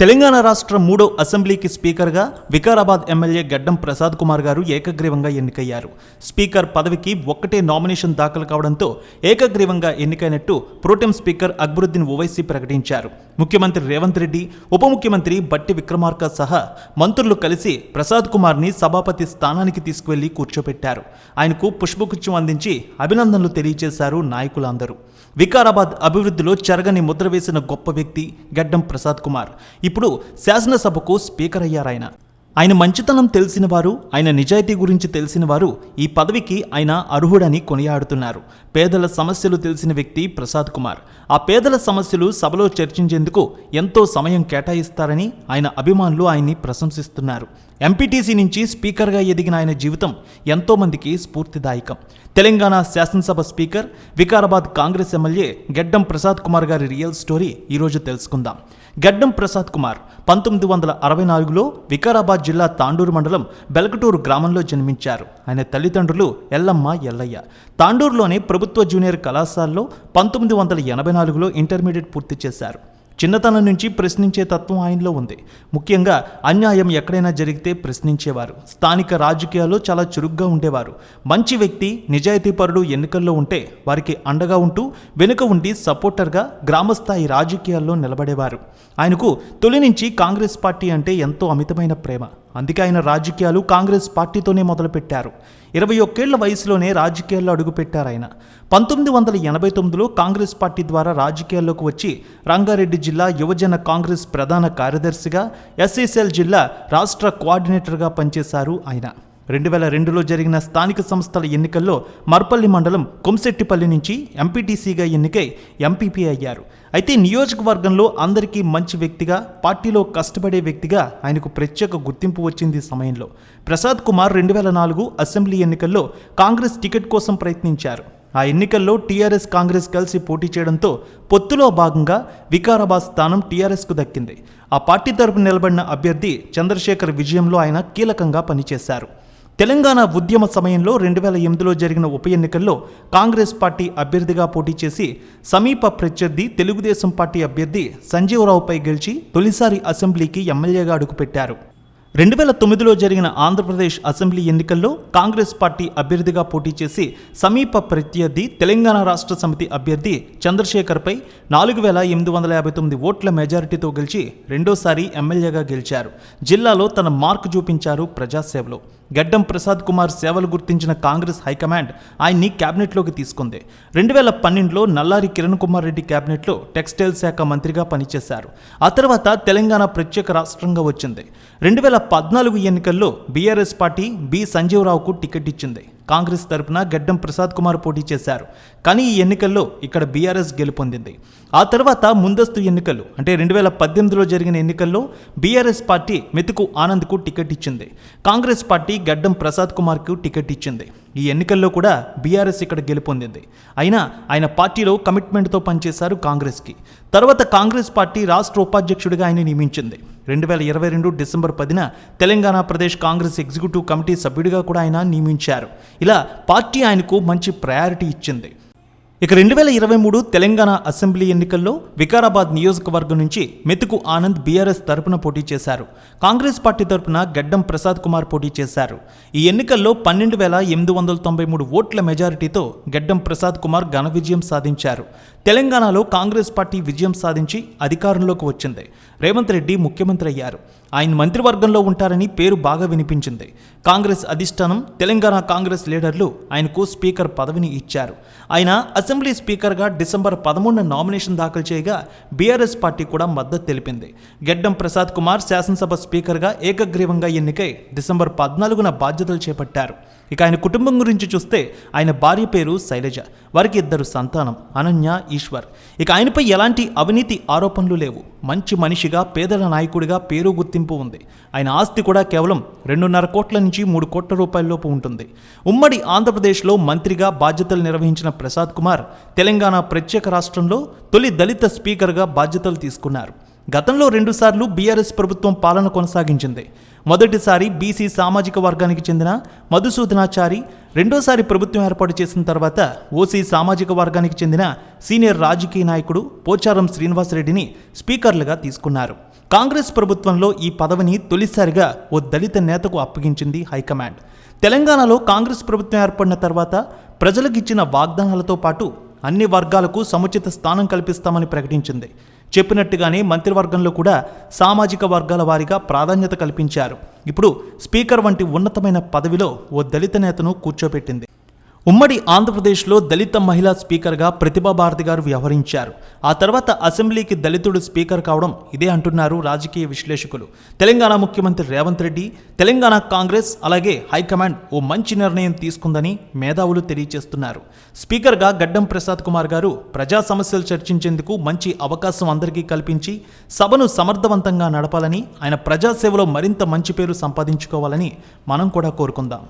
తెలంగాణ రాష్ట్ర మూడో అసెంబ్లీకి స్పీకర్గా వికారాబాద్ ఎమ్మెల్యే గడ్డం ప్రసాద్ కుమార్ గారు ఏకగ్రీవంగా ఎన్నికయ్యారు. స్పీకర్ పదవికి ఒక్కటే నామినేషన్ దాఖలు కావడంతో ఏకగ్రీవంగా ఎన్నికైనట్టు pro tem speaker Akbaruddin Owaisi ప్రకటించారు. ముఖ్యమంత్రి రేవంత్ రెడ్డి ఉప ముఖ్యమంత్రి బట్టి విక్రమార్క సహా మంత్రులు కలిసి ప్రసాద్ కుమార్ని సభాపతి స్థానానికి తీసుకువెళ్ళి కూర్చోబెట్టారు ఆయనకు పుష్పగుచ్చం అందించి అభినందనలు తెలియజేశారు నాయకులందరూ. వికారాబాద్ అభివృద్ధిలో చెరగని ముద్ర వేసిన గొప్ప వ్యక్తి గడ్డం ప్రసాద్ కుమార్. ఇప్పుడు శాసనసభకు స్పీకర్ అయ్యారాయన. ఆయన మంచితనం తెలిసిన వారు ఆయన నిజాయితీ గురించి తెలిసిన వారు ఈ పదవికి ఆయన అర్హుడని కొనియాడుతున్నారు. పేదల సమస్యలు తెలిసిన వ్యక్తి ప్రసాద్ కుమార్. ఆ పేదల సమస్యలు సభలో చర్చించేందుకు ఎంతో సమయం కేటాయిస్తారని ఆయన అభిమానులు ఆయన్ని ప్రశంసిస్తున్నారు. ఎంపీటీసీ నుంచి స్పీకర్గా ఎదిగిన ఆయన జీవితం ఎంతో మందికి స్ఫూర్తిదాయకం. తెలంగాణ శాసనసభ స్పీకర్ వికారాబాద్ కాంగ్రెస్ ఎమ్మెల్యే గెడ్డం ప్రసాద్ కుమార్ గారి రియల్ స్టోరీ ఈరోజు తెలుసుకుందాం. గడ్డం ప్రసాద్ కుమార్ పంతొమ్మిది వందల అరవై నాలుగులో వికారాబాద్ జిల్లా తాండూరు మండలం బెల్కటూరు గ్రామంలో జన్మించారు. ఆయన తల్లిదండ్రులు ఎల్లమ్మ ఎల్లయ్య. తాండూరులోని ప్రభుత్వ జూనియర్ కళాశాలలో పంతొమ్మిది వందల ఎనభై నాలుగులో ఇంటర్మీడియట్ పూర్తి చేశారు. చిన్నతనం నుంచి ప్రశ్నించే తత్వం ఆయనలో ఉంది. ముఖ్యంగా అన్యాయం ఎక్కడైనా జరిగితే ప్రశ్నించేవారు. స్థానిక రాజకీయాల్లో చాలా చురుగ్గా ఉండేవారు. మంచి వ్యక్తి నిజాయితీపరుడు ఎన్నికల్లో ఉంటే వారికి అండగా ఉంటూ వెనుక ఉండి సపోర్టర్గా గ్రామస్థాయి రాజకీయాల్లో నిలబడేవారు. ఆయనకు తొలి నుంచి కాంగ్రెస్ పార్టీ అంటే ఎంతో అమితమైన ప్రేమ. అందుకే ఆయన రాజకీయాలు కాంగ్రెస్ పార్టీతోనే మొదలుపెట్టారు. ఇరవై ఒక్కేళ్ళ వయసులోనే రాజకీయాల్లో అడుగుపెట్టారు ఆయన. పంతొమ్మిది వందల ఎనభై తొమ్మిదిలో కాంగ్రెస్ పార్టీ ద్వారా రాజకీయాల్లోకి వచ్చి రంగారెడ్డి జిల్లా యువజన కాంగ్రెస్ ప్రధాన కార్యదర్శిగా ఎస్ఎస్ఎల్ జిల్లా రాష్ట్ర కోఆర్డినేటర్గా పనిచేశారు ఆయన. రెండు వేల రెండులో జరిగిన స్థానిక సంస్థల ఎన్నికల్లో మర్పల్లి మండలం కొమ్సెట్టిపల్లి నుంచి ఎంపీటీసీగా ఎన్నికై ఎంపీపీ అయ్యారు. అయితే నియోజకవర్గంలో అందరికీ మంచి వ్యక్తిగా పార్టీలో కష్టపడే వ్యక్తిగా ఆయనకు ప్రత్యేక గుర్తింపు వచ్చింది సమయంలో. ప్రసాద్ కుమార్ రెండు వేల నాలుగు అసెంబ్లీ ఎన్నికల్లో కాంగ్రెస్ టికెట్ కోసం ప్రయత్నించారు. ఆ ఎన్నికల్లో టీఆర్ఎస్ కాంగ్రెస్ కలిసి పోటీ చేయడంతో పొత్తులో భాగంగా వికారాబాద్ స్థానం టీఆర్ఎస్కు దక్కింది. ఆ పార్టీ తరపు నిలబడిన అభ్యర్థి చంద్రశేఖర్ విజయంలో ఆయన కీలకంగా పనిచేశారు. తెలంగాణ ఉద్యమ సమయంలో రెండు వేల ఎనిమిదిలో జరిగిన ఉప ఎన్నికల్లో కాంగ్రెస్ పార్టీ అభ్యర్థిగా పోటీ చేసి సమీప ప్రత్యర్థి తెలుగుదేశం పార్టీ అభ్యర్థి సంజీవరావుపై గెలిచి తొలిసారి అసెంబ్లీకి ఎమ్మెల్యేగా అడుగుపెట్టారు. రెండు వేల తొమ్మిదిలో జరిగిన ఆంధ్రప్రదేశ్ అసెంబ్లీ ఎన్నికల్లో కాంగ్రెస్ పార్టీ అభ్యర్థిగా పోటీ చేసి సమీప ప్రత్యర్థి తెలంగాణ రాష్ట్ర సమితి అభ్యర్థి చంద్రశేఖర్పై నాలుగు వేల ఎనిమిది వందల యాభై తొమ్మిది ఓట్ల మెజారిటీతో గెలిచి రెండోసారి ఎమ్మెల్యేగా గెలిచారు. జిల్లాలో తన మార్కు చూపించారు ప్రజాసేవలో. గడ్డం ప్రసాద్ కుమార్ సేవలు గుర్తించిన కాంగ్రెస్ హైకమాండ్ ఆయన్ని క్యాబినెట్లోకి తీసుకుంది. రెండు వేల పన్నెండులో నల్లారి కిరణ్ కుమార్ రెడ్డి క్యాబినెట్లో టెక్స్టైల్ శాఖ మంత్రిగా పనిచేశారు. ఆ తర్వాత తెలంగాణ ప్రత్యేక రాష్ట్రంగా వచ్చింది. రెండు వేల పద్నాలుగు ఎన్నికల్లో బీఆర్ఎస్ పార్టీ బి సంజీవరావుకు టికెట్ ఇచ్చింది. కాంగ్రెస్ తరపున గడ్డం ప్రసాద్ కుమార్ పోటీ చేశారు. కానీ ఈ ఎన్నికల్లో ఇక్కడ బీఆర్ఎస్ గెలుపొందింది. ఆ తర్వాత ముందస్తు ఎన్నికలు అంటే రెండు వేల పద్దెనిమిదిలో జరిగిన ఎన్నికల్లో బీఆర్ఎస్ పార్టీ మెతుకు ఆనంద్కు టికెట్ ఇచ్చింది. కాంగ్రెస్ పార్టీ గడ్డం ప్రసాద్ కుమార్కు టికెట్ ఇచ్చింది. ఈ ఎన్నికల్లో కూడా బీఆర్ఎస్ ఇక్కడ గెలుపొందింది. అయినా ఆయన పార్టీలో కమిట్మెంట్తో పనిచేశారు కాంగ్రెస్కి. తర్వాత కాంగ్రెస్ పార్టీ రాష్ట్ర ఉపాధ్యక్షుడిగా ఆయన నియమించింది. రెండు వేల ఇరవై రెండు డిసెంబర్ పదిన Telangana Pradesh Congress executive committee సభ్యుడిగా కూడా ఆయన నియమించారు. ఇలా పార్టీ ఆయనకు మంచి ప్రయారిటీ ఇచ్చింది. ఇక రెండు వేల ఇరవై మూడు తెలంగాణ అసెంబ్లీ ఎన్నికల్లో వికారాబాద్ నియోజకవర్గం నుంచి మెతుకు ఆనంద్ బీఆర్ఎస్ తరపున పోటీ చేశారు. కాంగ్రెస్ పార్టీ తరపున గడ్డం ప్రసాద్ కుమార్ పోటీ చేశారు. ఈ ఎన్నికల్లో పన్నెండు వేల ఎనిమిది వందల తొంభై మూడు ఓట్ల మెజారిటీతో గడ్డం ప్రసాద్ కుమార్ ఘన విజయం సాధించారు. తెలంగాణలో కాంగ్రెస్ పార్టీ విజయం సాధించి అధికారంలోకి వచ్చింది. రేవంత్ రెడ్డి ముఖ్యమంత్రి అయ్యారు. ఆయన మంత్రివర్గంలో ఉంటారని పేరు బాగా వినిపించింది. కాంగ్రెస్ అధిష్టానం తెలంగాణ కాంగ్రెస్ లీడర్లు ఆయనకు స్పీకర్ పదవిని ఇచ్చారు. ఆయన అసెంబ్లీ అసెంబ్లీ స్పీకర్గా డిసెంబర్ పదమూడున నామినేషన్ దాఖలు చేయగా బీఆర్ఎస్ పార్టీ కూడా మద్దతు తెలిపింది. గెడ్డం ప్రసాద్ కుమార్ శాసనసభ స్పీకర్గా ఏకగ్రీవంగా ఎన్నికై డిసెంబర్ పద్నాలుగున బాధ్యతలు చేపట్టారు. ఇక ఆయన కుటుంబం గురించి చూస్తే ఆయన భార్య పేరు శైలజ వారికి ఇద్దరు సంతానం అనన్య ఈశ్వర్. ఇక ఆయనపై ఎలాంటి అవినీతి ఆరోపణలు లేవు. మంచి మనిషిగా పేదల నాయకుడిగా పేరు గుర్తింపు ఉంది. ఆయన ఆస్తి కూడా కేవలం రెండున్నర కోట్ల నుంచి మూడు కోట్ల రూపాయలలోపు ఉంటుంది. ఉమ్మడి ఆంధ్రప్రదేశ్లో మంత్రిగా బాధ్యతలు నిర్వహించిన ప్రసాద్ కుమార్ తెలంగాణ ప్రత్యేక రాష్ట్రంలో తొలి దళిత స్పీకర్గా బాధ్యతలు తీసుకున్నారు. గతంలో రెండుసార్లు బీఆర్ఎస్ ప్రభుత్వం పాలన కొనసాగించింది. మొదటిసారి బీసీ సామాజిక వర్గానికి చెందిన మధుసూదనాచారి రెండోసారి ప్రభుత్వం ఏర్పాటు చేసిన తర్వాత ఓసీ సామాజిక వర్గానికి చెందిన సీనియర్ రాజకీయ నాయకుడు పోచారం శ్రీనివాసరెడ్డిని స్పీకర్లుగా తీసుకున్నారు. కాంగ్రెస్ ప్రభుత్వంలో ఈ పదవిని తొలిసారిగా ఓ దళిత నేతకు అప్పగించింది హైకమాండ్. తెలంగాణలో కాంగ్రెస్ ప్రభుత్వం ఏర్పడిన తర్వాత ప్రజలకు ఇచ్చిన వాగ్దానాలతో పాటు అన్ని వర్గాలకు సముచిత స్థానం కల్పిస్తామని ప్రకటించింది. చెప్పినట్టుగానే మంత్రివర్గంలో కూడా సామాజిక వర్గాల వారీగా ప్రాధాన్యత కల్పించారు. ఇప్పుడు స్పీకర్ వంటి ఉన్నతమైన పదవిలో ఓ దళిత నేతను కూర్చోబెట్టింది ఉమ్మడి ఆంధ్రప్రదేశ్లో దళిత మహిళా స్పీకర్గా ప్రతిభా భారతి గారు వ్యవహరించారు. ఆ తర్వాత అసెంబ్లీకి దళితుడు స్పీకర్ కావడం ఇదే అంటున్నారు రాజకీయ విశ్లేషకులు. తెలంగాణ ముఖ్యమంత్రి రేవంత్ రెడ్డి తెలంగాణ కాంగ్రెస్ అలాగే హైకమాండ్ ఓ మంచి నిర్ణయం తీసుకుందని మేధావులు తెలియజేస్తున్నారు. స్పీకర్గా గడ్డం ప్రసాద్ కుమార్ గారు ప్రజా సమస్యలు చర్చించేందుకు మంచి అవకాశం అందరికీ కల్పించి సభను సమర్థవంతంగా నడపాలని ఆయన ప్రజాసేవలో మరింత మంచి పేరు సంపాదించుకోవాలని మనం కూడా కోరుకుందాం.